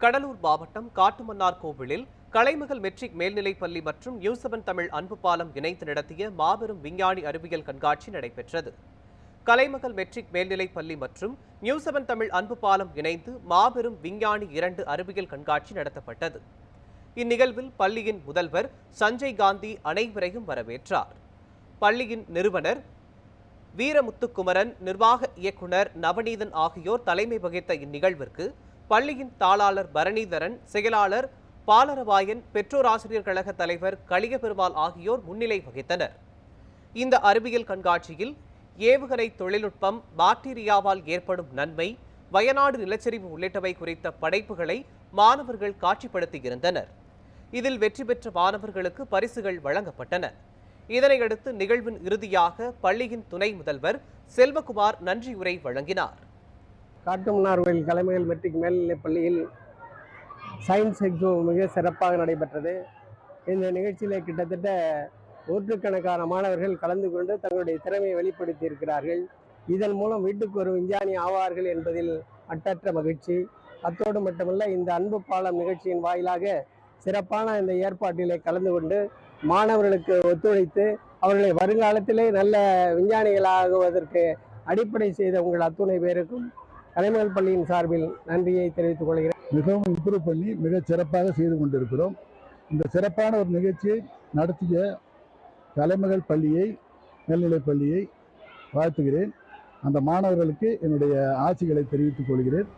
கடலூர் மாவட்டம் காட்டுமன்னார் கோவிலில் கலைமகள் மெட்ரிக் மேல்நிலைப் பள்ளி மற்றும் நியூசபன் தமிழ் அன்பு பாலம் இணைந்து நடத்திய மாபெரும் விஞ்ஞானி அறிவியல் கண்காட்சி நடைபெற்றது. கலைமகள் மெட்ரிக் மேல்நிலைப் பள்ளி மற்றும் நியூசபன் தமிழ் அன்பு பாலம் இணைந்து மாபெரும் விஞ்ஞானி இரண்டு அறிவியல் கண்காட்சி நடத்தப்பட்டது. இந்நிகழ்வில் பள்ளியின் முதல்வர் சஞ்சய் காந்தி அனைவரையும் வரவேற்றார். பள்ளியின் நிறுவனர் வீரமுத்துக்குமரன் நிர்வாக இயக்குனர் நவநீதன் ஆகியோர் தலைமை வகித்த இந்நிகழ்விற்கு பள்ளியின் தாளாளர் பரணிதரன் செயலாளர் பாலரவாயன் பெற்றோர் ஆசிரியர் கழக தலைவர் கலியபெருமாள் ஆகியோர் முன்னிலை வகித்தனர். இந்த அறிவியல் கண்காட்சியில் ஏவுகணை தொழில்நுட்பம் பாக்டீரியாவால் ஏற்படும் நன்மை வயநாடு நிலச்சரிவு உள்ளிட்டவை குறித்த படைப்புகளை மாணவர்கள் காட்சிப்படுத்தியிருந்தனர் இதில் வெற்றி பெற்ற மாணவர்களுக்கு பரிசுகள் வழங்கப்பட்டன. இதனையடுத்து நிகழ்வின் இறுதியாக பள்ளியின் துணை முதல்வர் செல்வகுமார் நன்றியுரை வழங்கினார். காட்டுமன்னார் கோயில் கலைமகள் மெட்ரிக் மேல்நிலைப் பள்ளியில் சயின்ஸ் எக்ஸோ மிக சிறப்பாக நடைபெற்றது. இந்த நிகழ்ச்சியில் கிட்டத்தட்ட நூற்றுக்கணக்கான மாணவர்கள் கலந்து கொண்டு தங்களுடைய திறமையை வெளிப்படுத்தி இருக்கிறார்கள் இதன் மூலம் வீட்டுக்கு ஒரு விஞ்ஞானி ஆவார்கள் என்பதில் அட்டற்ற மகிழ்ச்சி. அத்தோடு மட்டுமல்ல இந்த அன்பு பாலம் நிகழ்ச்சியின் வாயிலாக சிறப்பான இந்த ஏற்பாட்டிலே கலந்து கொண்டு மாணவர்களுக்கு ஒத்துழைத்து அவர்களை வருங்காலத்திலே நல்ல விஞ்ஞானிகளாகுவதற்கு அடிப்படை செய்த உங்கள் அத்துணை பேருக்கும் கலைமகள் பள்ளியின் சார்பில் நன்றியை தெரிவித்துக் கொள்கிறேன். மிகவும் இம்ப்ரூவ் பண்ணி மிகச் சிறப்பாக செய்து கொண்டிருக்கிறோம். இந்த சிறப்பான ஒரு நிகழ்ச்சியை நடத்திய கலைமகள் பள்ளியை மேல்நிலைப் பள்ளியை வாழ்த்துகிறேன். அந்த மாணவர்களுக்கு என்னுடைய ஆசிகளை தெரிவித்துக் கொள்கிறேன்.